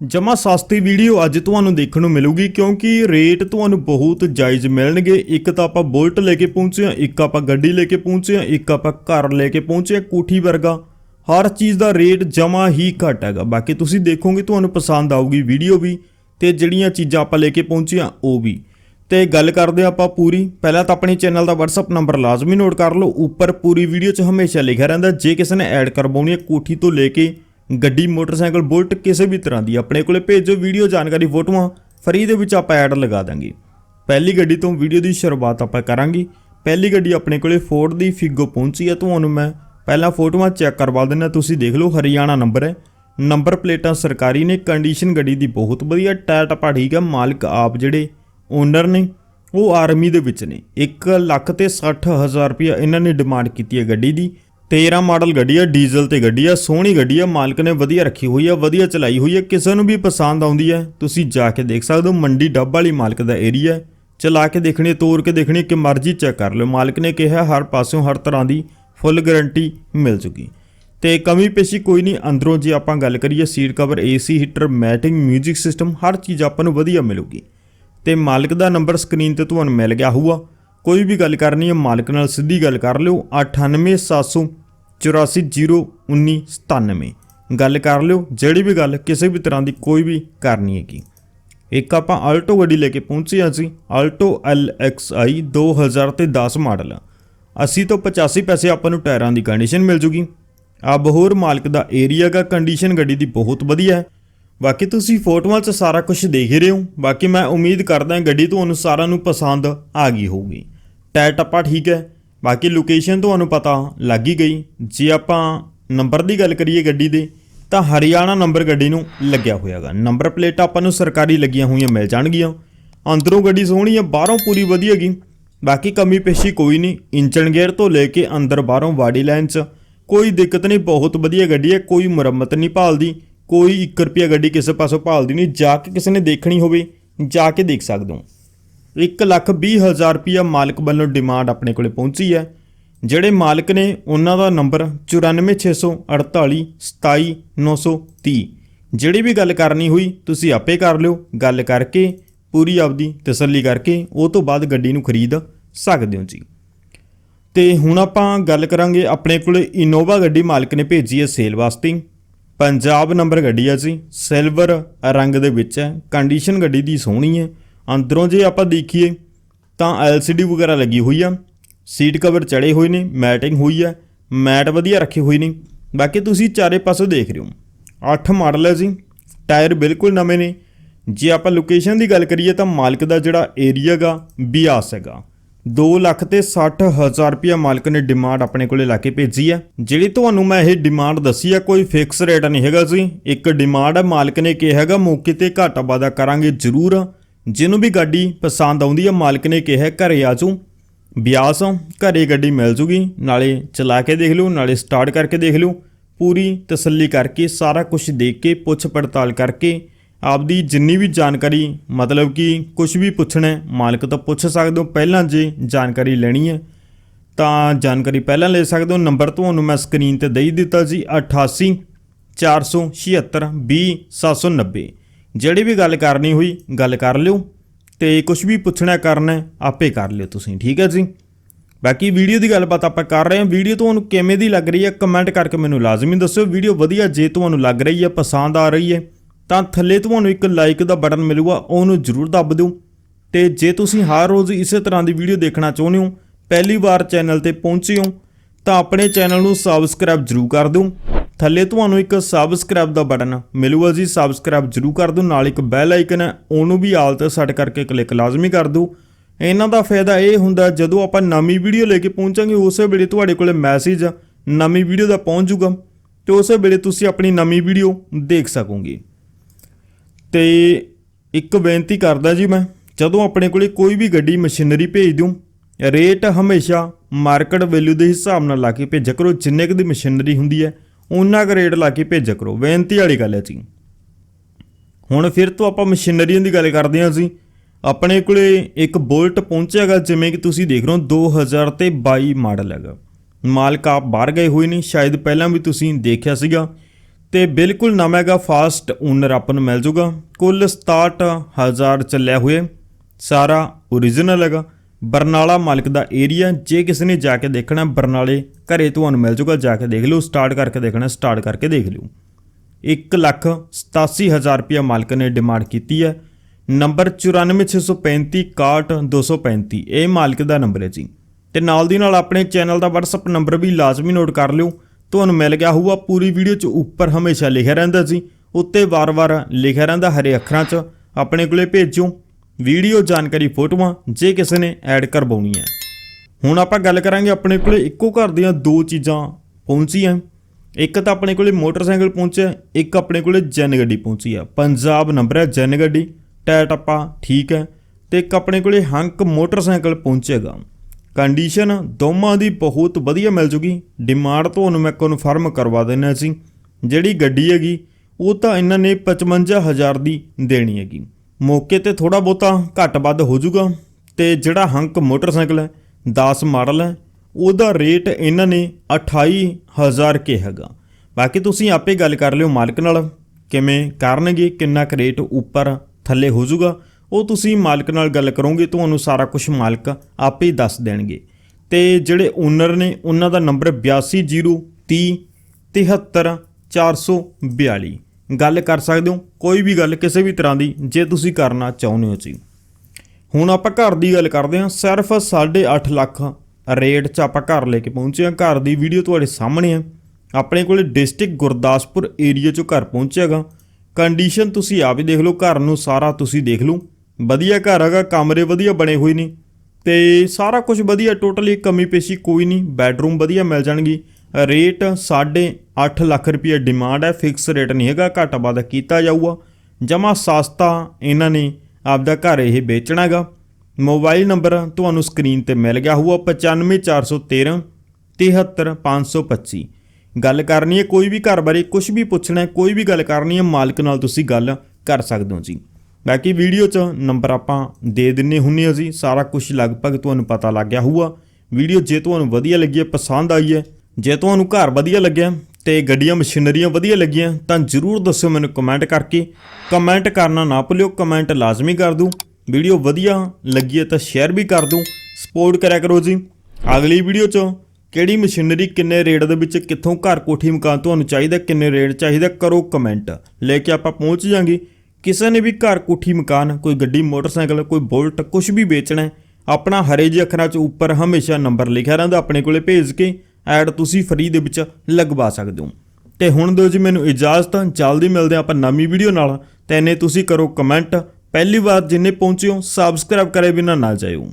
ਜਮਾ ਸਸਤੀ ਵੀਡੀਓ ਅੱਜ ਤੁਹਾਨੂੰ ਦੇਖਣ ਨੂੰ ਮਿਲੂਗੀ ਕਿਉਂਕਿ ਰੇਟ ਤੁਹਾਨੂੰ ਬਹੁਤ ਜਾਇਜ਼ ਮਿਲਣਗੇ। ਇੱਕ ਤਾਂ ਆਪਾਂ ਬੁਲਟ ਲੈ ਕੇ ਪਹੁੰਚੇ ਹਾਂ, ਇੱਕ ਆਪਾਂ ਗੱਡੀ ਲੈ ਕੇ ਪਹੁੰਚੇ ਹਾਂ, ਇੱਕ ਆਪਾਂ ਘਰ ਲੈ ਕੇ ਪਹੁੰਚੇ ਹਾਂ ਕੋਠੀ ਵਰਗਾ। ਹਰ ਚੀਜ਼ ਦਾ ਰੇਟ ਜਮਾ ਹੀ ਘੱਟ ਹੈਗਾ। ਬਾਕੀ ਤੁਸੀਂ ਦੇਖੋਗੇ ਤੁਹਾਨੂੰ ਪਸੰਦ ਆਊਗੀ ਵੀਡੀਓ ਵੀ ਤੇ ਜਿਹੜੀਆਂ ਚੀਜ਼ਾਂ ਆਪਾਂ ਲੈ ਕੇ ਪਹੁੰਚੇ ਹਾਂ, ਉਹ ਵੀ। ਤੇ ਗੱਲ ਕਰਦੇ ਆਪਾਂ ਪੂਰੀ। ਪਹਿਲਾਂ ਤਾਂ ਆਪਣੇ ਚੈਨਲ ਦਾ WhatsApp ਨੰਬਰ ਲਾਜ਼ਮੀ ਨੋਟ ਕਰ ਲਓ। ਉੱਪਰ ਪੂਰੀ ਵੀਡੀਓ 'ਚ ਹਮੇਸ਼ਾ ਲਿਖਿਆ ਰਹਿੰਦਾ। ਜੇ ਕਿਸੇ ਨੇ ਐਡ ਕਰਵਾਉਣੀ ਹੈ ਕੋਠੀ ਤੋਂ ਲੈ ਕੇ ਗੱਡੀ, ਮੋਟਰਸਾਈਕਲ, ਬੁਲਟ ਕਿਸੇ ਵੀ ਤਰ੍ਹਾਂ ਦੀ ਆਪਣੇ ਕੋਲੇ ਭੇਜੋ ਵੀਡੀਓ ਜਾਣਕਾਰੀ ਫੋਟੋਆਂ, ਫਰੀ ਦੇ ਵਿੱਚ ਆਪਾਂ ਐਡ ਲਗਾ ਦਾਂਗੇ। ਪਹਿਲੀ ਗੱਡੀ ਤੋਂ ਵੀਡੀਓ ਦੀ ਸ਼ੁਰੂਆਤ ਆਪਾਂ ਕਰਾਂਗੇ। ਪਹਿਲੀ ਗੱਡੀ ਆਪਣੇ ਕੋਲੇ ਫੋਰਡ ਦੀ ਫਿਗੋ ਪਹੁੰਚੀ ਹੈ, ਤੁਹਾਨੂੰ ਮੈਂ ਪਹਿਲਾਂ ਫੋਟੋਆਂ ਚੈੱਕ ਕਰਵਾ ਦਿੰਦਾ, ਤੁਸੀਂ ਦੇਖ ਲਓ, ਹਰਿਆਣਾ ਨੰਬਰ ਹੈ। ਨੰਬਰ ਪਲੇਟਾਂ ਸਰਕਾਰੀ ਨੇ ਕੰਡੀਸ਼ਨ ਗੱਡੀ ਦੀ ਬਹੁਤ ਵਧੀਆ ਟਾਇਰ ਟਪਾ ਠੀਕ ਹੈ, ਮਾਲਕ ਆਪ ਜਿਹੜੇ ਓਨਰ ਨੇ, ਉਹ ਆਰਮੀ ਦੇ ਵਿੱਚ ਨੇ। 1 ਲੱਖ ਤੇ 60 ਹਜ਼ਾਰ ਰੁਪਇਆ ਇਹਨਾਂ ਨੇ ਡਿਮਾਂਡ ਕੀਤੀ ਹੈ ਗੱਡੀ ਦੀ। 13 ਮਾਡਲ ਗੱਡੀ ਆ, ਡੀਜ਼ਲ ਤੇ ਗੱਡੀ ਆ, ਸੋਹਣੀ ਗੱਡੀ ਆ, ਮਾਲਕ ਨੇ ਵਧੀਆ ਰੱਖੀ ਹੋਈ ਆ, ਵਧੀਆ ਚਲਾਈ ਹੋਈ ਹੈ ਕਿਸੇ ਨੂੰ ਵੀ ਪਸੰਦ ਆਉਂਦੀ ਹੈ ਤੁਸੀਂ ਜਾ ਕੇ ਦੇਖ ਸਕਦੇ ਹੋ, ਮੰਡੀ ਡੱਬ ਵਾਲੀ ਮਾਲਕ ਦਾ ਏਰੀਆ ਚਲਾ ਕੇ ਦੇਖਣੀ, ਤੋਰ ਕੇ ਦੇਖਣੀ, ਕਿ ਮਰਜ਼ੀ ਚੈੱਕ ਕਰ ਲਿਓ, ਮਾਲਕ ਨੇ ਕਿਹਾ ਹਰ ਪਾਸਿਓਂ ਹਰ ਤਰ੍ਹਾਂ ਦੀ ਫੁੱਲ ਗਾਰੰਟੀ ਮਿਲ ਜੂਗੀ। ਤੇ ਕਮੀ ਪੇਸ਼ੀ ਕੋਈ ਨਹੀਂ, ਅੰਦਰੋਂ ਜੇ ਆਪਾਂ ਗੱਲ ਕਰੀਏ seat cover AC heater matting 뮤직 system ਹਰ ਚੀਜ਼ ਆਪਾਂ ਨੂੰ ਵਧੀਆ ਮਿਲੂਗੀ। ਤੇ ਮਾਲਕ ਦਾ ਨੰਬਰ ਸਕਰੀਨ ਤੇ ਤੁਹਾਨੂੰ ਮਿਲ ਗਿਆ ਹੋਊਗਾ। ਕੋਈ ਵੀ ਗੱਲ ਕਰਨੀ ਹੈ ਮਾਲਕ ਨਾਲ ਸਿੱਧੀ ਗੱਲ ਕਰ ਲਿਓ 9870840997 ਗੱਲ ਕਰ ਲਿਓ, ਜਿਹੜੀ ਵੀ ਗੱਲ ਕਿਸੇ ਵੀ ਤਰ੍ਹਾਂ ਦੀ ਕੋਈ ਵੀ ਕਰਨੀ ਹੈਗੀ। ਇੱਕ ਆਪਾਂ ਆਲਟੋ ਗੱਡੀ ਲੈ ਕੇ ਪਹੁੰਚੇ ਹਾਂ ਜੀ ਆਲਟੋ LXI 2010 ਮਾਡਲ। 80 ਤੋਂ 85 ਪੈਸੇ ਆਪਾਂ ਨੂੰ ਟਾਇਰਾਂ ਦੀ ਕੰਡੀਸ਼ਨ ਮਿਲ ਜੂਗੀ। ਆ ਬਹੋਰ ਮਾਲਕ ਦਾ ਏਰੀਆ ਦਾ ਕੰਡੀਸ਼ਨ ਗੱਡੀ ਦੀ ਬਹੁਤ ਵਧੀਆ ਹੈ। ਬਾਕੀ ਤੁਸੀਂ ਫੋਟੋਆਂ 'ਚ ਸਾਰਾ ਕੁਝ ਦੇਖ ਹੀ ਰਹੇ ਹੋ। ਬਾਕੀ ਮੈਂ ਉਮੀਦ ਕਰਦਾ ਹਾਂ ਗੱਡੀ ਤੁਹਾਨੂੰ ਸਾਰਿਆਂ ਨੂੰ ਪਸੰਦ ਆ ਗਈ ਹੋਊਗੀ। ਟਾਇਰ ਟੱਪਾ ਠੀਕ ਹੈ। ਬਾਕੀ ਲੋਕੇਸ਼ਨ ਤੁਹਾਨੂੰ ਪਤਾ ਲੱਗ ਹੀ ਗਈ। ਜੇ ਆਪਾਂ ਨੰਬਰ ਦੀ ਗੱਲ ਕਰੀਏ ਗੱਡੀ ਦੇ, ਤਾਂ ਹਰਿਆਣਾ ਨੰਬਰ ਗੱਡੀ ਨੂੰ ਲੱਗਿਆ ਹੋਇਆਗਾ। ਨੰਬਰ ਪਲੇਟ ਆਪਾਂ ਨੂੰ ਸਰਕਾਰੀ ਲੱਗੀਆਂ ਹੋਈਆਂ ਮਿਲ ਜਾਣਗੀਆਂ। ਅੰਦਰੋਂ ਗੱਡੀ ਸੋਹਣੀ ਆ, ਬਾਹਰੋਂ ਪੂਰੀ ਵਧੀਆ ਗਈ। ਬਾਕੀ ਕਮੀ ਪੇਸ਼ੀ ਕੋਈ ਨਹੀਂ ਇੰਜਨ ਗੇਅਰ ਤੋਂ ਲੈ ਕੇ ਅੰਦਰ ਬਾਹਰੋਂ ਬਾਡੀ ਲਾਈਨ 'ਚ ਕੋਈ ਦਿੱਕਤ ਨਹੀਂ, ਬਹੁਤ ਵਧੀਆ ਗੱਡੀ ਹੈ ਕੋਈ ਮੁਰੰਮਤ ਨਹੀਂ ਭਾਲਦੀ, ਕੋਈ 1 ਰੁਪਿਆ ਗੱਡੀ ਕਿਸੇ ਪਾਸੋਂ ਭਾਲਦੀ ਨਹੀਂ, ਜਾ ਕੇ ਕਿਸੇ ਨੇ ਦੇਖਣੀ ਹੋਵੇ, ਜਾ ਕੇ ਦੇਖ ਸਕਦੇ ਹੋ। 1 ਲੱਖ 20 ਹਜ਼ਾਰ ਰੁਪਿਆ ਮਾਲਕ ਵੱਲੋਂ ਡਿਮਾਂਡ ਆਪਣੇ ਕੋਲੇ ਪਹੁੰਚੀ ਹੈ, ਜਿਹੜੇ ਮਾਲਕ ਨੇ ਉਹਨਾਂ ਦਾ ਨੰਬਰ 94648 27930 ਜਿਹੜੀ ਵੀ ਗੱਲ ਕਰਨੀ ਹੋਈ, ਤੁਸੀਂ ਆਪੇ ਕਰ ਲਿਓ, ਗੱਲ ਕਰਕੇ, ਪੂਰੀ ਆਪਦੀ ਤਸੱਲੀ ਕਰਕੇ, ਉਹ ਤੋਂ ਬਾਅਦ ਗੱਡੀ ਨੂੰ ਖਰੀਦ ਸਕਦੇ ਹੋ ਜੀ। ਤੇ ਹੁਣ ਆਪਾਂ ਗੱਲ ਕਰਾਂਗੇ, ਆਪਣੇ ਕੋਲ ਇਨੋਵਾ ਗੱਡੀ ਮਾਲਕ ਨੇ ਭੇਜੀ ਹੈ ਸੇਲ ਵਾਸਤੇ। ਪੰਜਾਬ ਨੰਬਰ ਗੱਡੀ ਆ ਜੀ ਸਿਲਵਰ ਰੰਗ ਦੇ ਵਿੱਚ ਹੈ ਕੰਡੀਸ਼ਨ ਗੱਡੀ ਦੀ ਸੋਹਣੀ ਹੈ। ਅੰਦਰੋਂ ਜੇ ਆਪਾਂ ਦੇਖੀਏ ਤਾਂ LCD ਵਗੈਰਾ ਲੱਗੀ ਹੋਈ ਆ, ਸੀਟ ਕਵਰ ਚੜੇ ਹੋਏ ਨੇ, ਮੈਟਿੰਗ ਹੋਈ ਹੈ ਮੈਟ ਵਧੀਆ ਰੱਖੇ ਹੋਏ ਨੇ। ਬਾਕੀ ਤੁਸੀਂ ਚਾਰੇ ਪਾਸੋਂ ਦੇਖ ਰਹੇ ਹੋ 8 ਮਾਡਲ ਹੈ ਜੀ, ਟਾਇਰ ਬਿਲਕੁਲ ਨਵੇਂ ਨੇ। ਜੇ ਆਪਾਂ ਲੋਕੇਸ਼ਨ ਦੀ ਗੱਲ ਕਰੀਏ ਤਾਂ ਮਾਲਕ ਦਾ ਜਿਹੜਾ ਏਰੀਆ ਗਾ, ਬਿਆਸ ਹੈਗਾ। 2 ਲੱਖ ਤੇ 60 ਹਜ਼ਾਰ ਰੁਪਇਆ ਮਾਲਕ ਨੇ ਡਿਮਾਂਡ ਆਪਣੇ ਕੋਲੇ ਲਾ ਕੇ ਭੇਜੀ ਹੈ ਜਿਹੜੀ ਤੁਹਾਨੂੰ ਮੈਂ ਇਹ ਡਿਮਾਂਡ ਦੱਸੀ ਆ, ਕੋਈ ਫਿਕਸ ਰੇਟ ਨਹੀਂ ਹੈਗਾ ਜੀ। ਇੱਕ ਡਿਮਾਂਡ ਹੈ ਮਾਲਕ ਨੇ ਕਿਹਾ ਹੈਗਾ, ਮੌਕੇ ਤੇ ਘਾਟਾ ਵਾਧਾ ਕਰਾਂਗੇ ਜ਼ਰੂਰ। ਜਿਹਨੂੰ ਵੀ ਗੱਡੀ ਪਸੰਦ ਆਉਂਦੀ ਹੈ ਮਾਲਕ ਨੇ ਕਿਹਾ, ਘਰੇ ਆ ਜਾਓ ਬਿਆਸ ਘਰੇ ਗੱਡੀ ਮਿਲ ਜੂਗੀ, ਨਾਲੇ ਚਲਾ ਕੇ ਦੇਖ ਲਓ, ਨਾਲੇ ਸਟਾਰਟ ਕਰਕੇ ਦੇਖ ਲਓ। ਪੂਰੀ ਤਸੱਲੀ ਕਰਕੇ, ਸਾਰਾ ਕੁਝ ਦੇਖ ਕੇ, ਪੁੱਛ ਪੜਤਾਲ ਕਰਕੇ, ਆਪਦੀ ਜਿੰਨੀ ਵੀ ਜਾਣਕਾਰੀ, ਮਤਲਬ ਕਿ ਕੁਝ ਵੀ ਪੁੱਛਣਾ ਮਾਲਕ ਤੋਂ ਪੁੱਛ ਸਕਦੇ ਹੋ, ਪਹਿਲਾਂ ਜੇ ਜਾਣਕਾਰੀ ਲੈਣੀ ਹੈ, ਤਾਂ ਜਾਣਕਾਰੀ ਪਹਿਲਾਂ ਲੈ ਸਕਦੇ ਹੋ। ਨੰਬਰ ਤੁਹਾਨੂੰ ਮੈਂ ਸਕਰੀਨ ਤੇ ਦੇ ਦਿੱਤਾ ਜੀ 88 476 20790 ਜਿਹੜੀ ਵੀ ਗੱਲ ਕਰਨੀ ਹੋਈ, ਗੱਲ ਕਰ ਲਿਓ ਤੇ ਕੁਝ ਵੀ ਪੁੱਛਣਾ ਕਰਨਾ, ਆਪੇ ਕਰ ਲਿਓ ਤੁਸੀਂ, ਠੀਕ ਹੈ ਜੀ? ਬਾਕੀ ਵੀਡੀਓ ਦੀ ਗੱਲਬਾਤ ਆਪਾਂ ਕਰ ਰਹੇ ਹਾਂ। ਵੀਡੀਓ ਤੁਹਾਨੂੰ ਕਿਵੇਂ ਦੀ ਲੱਗ ਰਹੀ ਹੈ ਕਮੈਂਟ ਕਰਕੇ ਮੈਨੂੰ ਲਾਜ਼ਮੀ ਦੱਸਿਓ। ਵੀਡੀਓ ਵਧੀਆ ਜੇ ਤੁਹਾਨੂੰ ਲੱਗ ਰਹੀ ਹੈ, ਪਸੰਦ ਆ ਰਹੀ ਹੈ, ਤਾਂ ਥੱਲੇ ਤੁਹਾਨੂੰ ਇੱਕ ਲਾਈਕ ਦਾ ਬਟਨ ਮਿਲੂਗਾ, ਉਹਨੂੰ ਜ਼ਰੂਰ ਦੱਬ ਦਿਓ। ਤੇ ਜੇ ਤੁਸੀਂ ਹਰ ਰੋਜ਼ ਇਸੇ ਤਰ੍ਹਾਂ ਦੀ ਵੀਡੀਓ ਦੇਖਣਾ ਚਾਹੁੰਦੇ ਹੋ, ਪਹਿਲੀ ਵਾਰ ਚੈਨਲ ਤੇ ਪਹੁੰਚੇ ਹੋ, ਤਾਂ ਆਪਣੇ ਚੈਨਲ ਨੂੰ ਸਬਸਕ੍ਰਾਈਬ ਜ਼ਰੂਰ ਕਰ ਦਿਓ। ਥੱਲੇ ਤੁਹਾਨੂੰ ਇੱਕ ਸਬਸਕ੍ਰਾਈਬ ਦਾ ਬਟਨ ਮਿਲੂਗਾ ਜੀ। ਸਬਸਕ੍ਰਾਈਬ ਜ਼ਰੂਰ ਕਰ ਦਿਓ, ਨਾਲ ਇੱਕ ਬੈਲ ਆਈਕਨ ਹੈ, ਉਹਨੂੰ ਵੀ ਆਲ ਤੇ ਸੈੱਟ ਕਰਕੇ ਕਲਿੱਕ ਲਾਜ਼ਮੀ ਕਰ ਦਿਓ। ਇਹਨਾਂ ਦਾ ਫਾਇਦਾ ਇਹ ਹੁੰਦਾ, ਜਦੋਂ ਆਪਾਂ ਨਵੀਂ ਵੀਡੀਓ ਲੈ ਕੇ ਪਹੁੰਚਾਂਗੇ, ਉਸੇ ਵੇਲੇ ਤੁਹਾਡੇ ਕੋਲੇ ਮੈਸੇਜ ਨਵੀਂ ਵੀਡੀਓ ਦਾ ਪਹੁੰਚ ਜਾਊਗਾ ਤੇ ਉਸੇ ਵੇਲੇ ਤੁਸੀਂ ਆਪਣੀ ਨਵੀਂ ਵੀਡੀਓ ਦੇਖ ਸਕੋਗੇ। ਤੇ ਇੱਕ ਬੇਨਤੀ ਕਰਦਾ ਜੀ ਮੈਂ, ਜਦੋਂ ਆਪਣੇ ਕੋਲੇ ਕੋਈ ਵੀ ਗੱਡੀ ਮਸ਼ੀਨਰੀ ਭੇਜ ਦਿਓ ਰੇਟ ਹਮੇਸ਼ਾ ਮਾਰਕੀਟ ਵੈਲਿਊ ਦੇ ਹਿਸਾਬ ਨਾਲ ਲਾ ਕੇ ਭੇਜਿਆ ਕਰੋ, ਜਿੰਨੇ ਕੁ ਦੀ ਮਸ਼ੀਨਰੀ ਹੁੰਦੀ ਹੈ। ਉਹਨਾਂ ਕੁ ਰੇਟ ਲਾ ਕੇ ਭੇਜਿਆ ਕਰੋ, ਬੇਨਤੀ ਵਾਲੀ ਗੱਲ ਹੈ ਜੀ। ਹੁਣ ਫਿਰ ਤੋਂ ਆਪਾਂ ਮਸ਼ੀਨਰੀਆਂ ਦੀ ਗੱਲ ਕਰਦੇ ਹਾਂ ਜੀ। ਆਪਣੇ ਕੋਲੇ ਇੱਕ ਬੁਲਟ ਪਹੁੰਚਿਆਗਾ ਜਿਵੇਂ ਕਿ ਤੁਸੀਂ ਦੇਖ ਰਹੇ ਹੋ 2022 ਮਾਡਲ ਹੈਗਾ। ਮਾਲਕ ਆਪ ਬਾਹਰ ਗਏ ਹੋਏ ਨੇ, ਸ਼ਾਇਦ ਪਹਿਲਾਂ ਵੀ ਤੁਸੀਂ ਦੇਖਿਆ ਸੀਗਾ। ਤੇ ਬਿਲਕੁਲ ਨਵਾਂ ਹੈਗਾ ਫਾਸਟ ਓਨਰ ਆਪਾਂ ਨੂੰ ਮਿਲ ਜੂਗਾ। ਕੁੱਲ 67000 ਚੱਲਿਆ ਹੋਏ ਸਾਰਾ ਓਰੀਜਨਲ ਹੈਗਾ। ਬਰਨਾਲਾ ਮਾਲਕ ਦਾ ਏਰੀਆ ਜੇ ਕਿਸੇ ਨੇ ਜਾ ਕੇ ਦੇਖਣਾ ਬਰਨਾਲੇ, ਘਰੇ ਤੁਹਾਨੂੰ ਮਿਲ ਜੂਗਾ, ਜਾ ਕੇ ਦੇਖ ਲਿਓ ਸਟਾਰਟ ਕਰਕੇ ਦੇਖਣਾ ਸਟਾਰਟ ਕਰਕੇ ਦੇਖ ਲਿਓ 1 ਲੱਖ 87000 ਰੁਪਇਆ ਮਾਲਕ ਨੇ ਡਿਮਾਂਡ ਕੀਤੀ ਹੈ। ਨੰਬਰ 9465 61235 ਇਹ ਮਾਲਕ ਦਾ ਨੰਬਰ ਹੈ ਜੀ। ਤੇ ਨਾਲ ਦੀ ਨਾਲ ਆਪਣੇ ਚੈਨਲ ਦਾ WhatsApp ਨੰਬਰ ਵੀ ਲਾਜ਼ਮੀ ਨੋਟ ਕਰ ਲਿਓ ਤੁਹਾਨੂੰ ਮਿਲ ਗਿਆ ਹੋਊਗਾ, ਪੂਰੀ ਵੀਡੀਓ 'ਚ ਉੱਪਰ ਹਮੇਸ਼ਾ ਲਿਖਿਆ ਰਹਿੰਦਾ ਸੀ ਉੱਤੇ ਵਾਰ-ਵਾਰ ਲਿਖਿਆ ਰਹਿੰਦਾ ਹਰੇ ਅੱਖਰਾਂ 'ਚ। ਆਪਣੇ ਕੋਲੇ ਭੇਜੋ। ਵੀਡੀਓ ਜਾਣਕਾਰੀ ਫੋਟੋਆਂ ਜੇ ਕਿਸੇ ਨੇ ਐਡ ਕਰਵਾਉਣੀ ਹੈ ਹੁਣ ਆਪਾਂ ਗੱਲ ਕਰਾਂਗੇ ਆਪਣੇ ਕੋਲੇ ਇੱਕੋ ਘਰ ਦੀਆਂ ਦੋ ਚੀਜ਼ਾਂ ਪਹੁੰਚੀਆਂ। ਇੱਕ ਤਾਂ ਆਪਣੇ ਕੋਲੇ ਮੋਟਰਸਾਈਕਲ ਪਹੁੰਚਿਆ, ਇੱਕ ਆਪਣੇ ਕੋਲੇ ਜੈਨ ਗੱਡੀ ਪਹੁੰਚੀ ਆ। ਪੰਜਾਬ ਨੰਬਰ ਹੈ ਜੈਨ ਗੱਡੀ, ਟਾਇਰ ਟੱਪਾ ਠੀਕ ਹੈ ਤੇ ਇੱਕ ਆਪਣੇ ਕੋਲੇ ਹੰਕ ਮੋਟਰਸਾਈਕਲ ਪਹੁੰਚੇਗਾ। ਕੰਡੀਸ਼ਨ ਦੋਵਾਂ ਦੀ ਬਹੁਤ ਵਧੀਆ ਮਿਲ ਜੂਗੀ। ਡਿਮਾਂਡ ਤੁਹਾਨੂੰ ਮੈਂ ਕਨਫਰਮ ਕਰਵਾ ਦਿੰਨਾ ਸੀ ਜਿਹੜੀ ਗੱਡੀ ਹੈਗੀ, ਉਹ ਤਾਂ ਇਹਨਾਂ ਨੇ 55000 ਦੀ ਦੇਣੀ ਹੈਗੀ। ਮੌਕੇ ਤੇ ਥੋੜਾ ਬਹੁਤਾ ਘੱਟ ਵੱਧ ਹੋ ਜਾਊਗਾ ਤੇ ਜਿਹੜਾ ਹੰਕ ਮੋਟਰਸਾਈਕਲ ਹੈ 10 ਮਾਡਲ ਹੈ, ਉਹਦਾ ਰੇਟ ਇਹਨਾਂ ਨੇ 28000 ਕੇ ਹੈਗਾ। ਬਾਕੀ ਤੁਸੀਂ ਆਪੇ ਗੱਲ ਕਰ ਲਿਓ ਮਾਲਕ ਨਾਲ, ਕਿਵੇਂ ਕਰਨਗੇ, ਕਿੰਨਾ ਕੁ ਰੇਟ ਉੱਪਰ ਥੱਲੇ ਹੋ ਜਾਊਗਾ, ਉਹ ਤੁਸੀਂ ਮਾਲਕ ਨਾਲ ਗੱਲ ਕਰੋਗੇ, ਤੁਹਾਨੂੰ ਸਾਰਾ ਕੁਝ ਮਾਲਕ ਆਪੇ ਹੀ ਦੱਸ ਦੇਣਗੇ। ਤੇ ਜਿਹੜੇ ਓਨਰ ਨੇ, ਉਹਨਾਂ ਦਾ ਨੰਬਰ 8203 73442 ਗੱਲ ਕਰ ਸਕਦੇ ਹੋ, ਕੋਈ ਵੀ ਗੱਲ ਕਿਸੇ ਵੀ ਤਰ੍ਹਾਂ ਦੀ, ਜੇ ਤੁਸੀਂ ਕਰਨਾ ਚਾਹੁੰਦੇ ਹੋ ਜੀ। ਹੁਣ ਆਪਾਂ ਘਰ ਦੀ ਗੱਲ ਕਰਦੇ ਹਾਂ, ਸਿਰਫ 8.5 ਲੱਖ ਰੇਟ 'ਚ ਆਪਾਂ ਘਰ ਲੈ ਕੇ ਪਹੁੰਚੇ ਹਾਂ। ਘਰ ਦੀ ਵੀਡੀਓ ਤੁਹਾਡੇ ਸਾਹਮਣੇ ਆ ਆਪਣੇ ਕੋਲੇ ਡਿਸਟ੍ਰਿਕਟ ਗੁਰਦਾਸਪੁਰ ਏਰੀਆ 'ਚੋਂ ਘਰ ਪਹੁੰਚੇਗਾ ਕੰਡੀਸ਼ਨ ਤੁਸੀਂ ਆਪ ਹੀ ਦੇਖ ਲਓ, ਘਰ ਨੂੰ ਸਾਰਾ ਤੁਸੀਂ ਦੇਖ ਲਓ। ਵਧੀਆ ਘਰ ਹੈਗਾ, ਕਮਰੇ ਵਧੀਆ ਬਣੇ ਹੋਏ ਨੇ। ਤੇ ਸਾਰਾ ਕੁਝ ਵਧੀਆ, ਟੋਟਲੀ ਕਮੀ ਪੇਸ਼ੀ ਕੋਈ ਨਹੀਂ, ਬੈੱਡਰੂਮ ਵਧੀਆ ਮਿਲ ਜਾਣਗੀ। ਰੇਟ 8.5 ਲੱਖ ਰੁਪਏ ਡਿਮਾਂਡ ਹੈ ਫਿਕਸ ਰੇਟ ਨਹੀਂ ਹੈਗਾ, ਘੱਟ ਵੱਧ ਕੀਤਾ ਜਾਊਗਾ। ਜਮਾ ਸਸਤਾ ਇਹਨਾਂ ਨੇ ਆਪਦਾ ਘਰ ਇਹ ਵੇਚਣਾ ਹੈਗਾ। ਮੋਬਾਈਲ ਨੰਬਰ ਤੁਹਾਨੂੰ ਸਕਰੀਨ ਤੇ ਮਿਲ ਗਿਆ ਹੋਊਗਾ 95413 73525 ਗੱਲ ਕਰਨੀ ਹੈ ਕੋਈ ਵੀ ਘਰ ਬਾਰੇ ਕੁਝ ਵੀ ਪੁੱਛਣਾ ਹੈ, ਕੋਈ ਵੀ ਗੱਲ ਕਰਨੀ ਹੈ, ਮਾਲਕ ਨਾਲ ਤੁਸੀਂ ਗੱਲ ਕਰ ਸਕਦੇ ਹੋ ਜੀ। ਬਾਕੀ ਵੀਡੀਓ 'ਚ ਨੰਬਰ ਆਪਾਂ ਦੇ ਦਿੰਨੇ ਹੁੰਨੇ ਹਾਂ ਜੀ, ਸਾਰਾ ਕੁਝ ਲਗਭਗ ਤੁਹਾਨੂੰ ਪਤਾ ਲੱਗ ਗਿਆ ਹੋਊਗਾ। ਵੀਡੀਓ ਜੇ ਤੁਹਾਨੂੰ ਵਧੀਆ ਲੱਗੀ ਹੈ, ਪਸੰਦ ਆਈ ਹੈ ਜੇ ਤੁਹਾਨੂੰ ਘਰ ਵਧੀਆ ਲੱਗਿਆ ਤੇ ਗੱਡੀਆਂ, ਮਸ਼ੀਨਰੀਆਂ ਵਧੀਆ ਲੱਗੀਆਂ, ਤਾਂ ਜਰੂਰ ਦੱਸਿਓ ਮੈਨੂੰ ਕਮੈਂਟ ਕਰਕੇ। ਕਮੈਂਟ ਕਰਨਾ ਨਾ ਭੁੱਲਿਓ ਕਮੈਂਟ ਲਾਜ਼ਮੀ ਕਰ ਦਿਓ ਵੀਡੀਓ ਵਧੀਆ ਲੱਗੀ ਹੈ ਤਾਂ ਸ਼ੇਅਰ ਵੀ ਕਰ ਦਿਓ ਸਪੋਰਟ ਕਰਿਆ ਕਰੋ ਜੀ। ਅਗਲੀ ਵੀਡੀਓ 'ਚ ਕਿਹੜੀ ਮਸ਼ੀਨਰੀ, ਕਿੰਨੇ ਰੇਟ ਦੇ ਵਿੱਚ ਕਿੱਥੋਂ ਘਰ ਕੋਠੀ ਮਕਾਨ ਤੁਹਾਨੂੰ ਚਾਹੀਦਾ, ਕਿੰਨੇ ਰੇਟ ਚਾਹੀਦਾ, ਕਰੋ ਕਮੈਂਟ ਲੈ ਕੇ ਆਪਾਂ ਪਹੁੰਚ ਜਾਾਂਗੇ। ਕਿਸੇ ਨੇ ਵੀ ਘਰ ਕੋਠੀ ਮਕਾਨ, ਕੋਈ ਗੱਡੀ, ਮੋਟਰਸਾਈਕਲ, ਕੋਈ ਬੁਲਟ ਕੁਝ ਵੀ ਵੇਚਣਾ ਹੈ, ਆਪਣਾ ਹਰੇ ਜਿਹੇ ਅੱਖਰਾਂ 'ਚ ਉੱਪਰ ਹਮੇਸ਼ਾ ਨੰਬਰ ਲਿਖਿਆ ਰਹਿੰਦਾ ਆਪਣੇ ਕੋਲੇ ਭੇਜ ਕੇ। ਐਡ ਤੁਸੀਂ ਫ੍ਰੀ ਦੇ ਵਿੱਚ ਲਗਵਾ ਸਕਦੇ ਹੋ। ਤੇ ਹੁਣ ਦਿਓ ਜੀ ਮੈਨੂੰ ਇਜਾਜ਼ਤ, ਜਲਦੀ ਮਿਲਦੇ ਹਾਂ ਆਪਾਂ ਨਵੀਂ ਵੀਡੀਓ ਨਾਲ। ਤੇ ਇਹਨੇ ਤੁਸੀਂ ਕਰੋ ਕਮੈਂਟ। ਪਹਿਲੀ ਵਾਰ ਜਿੰਨੇ ਪਹੁੰਚਿਓ ਸਬਸਕ੍ਰਾਈਬ ਕਰੇ ਬਿਨਾ ਨਾ ਜਾਇਓ।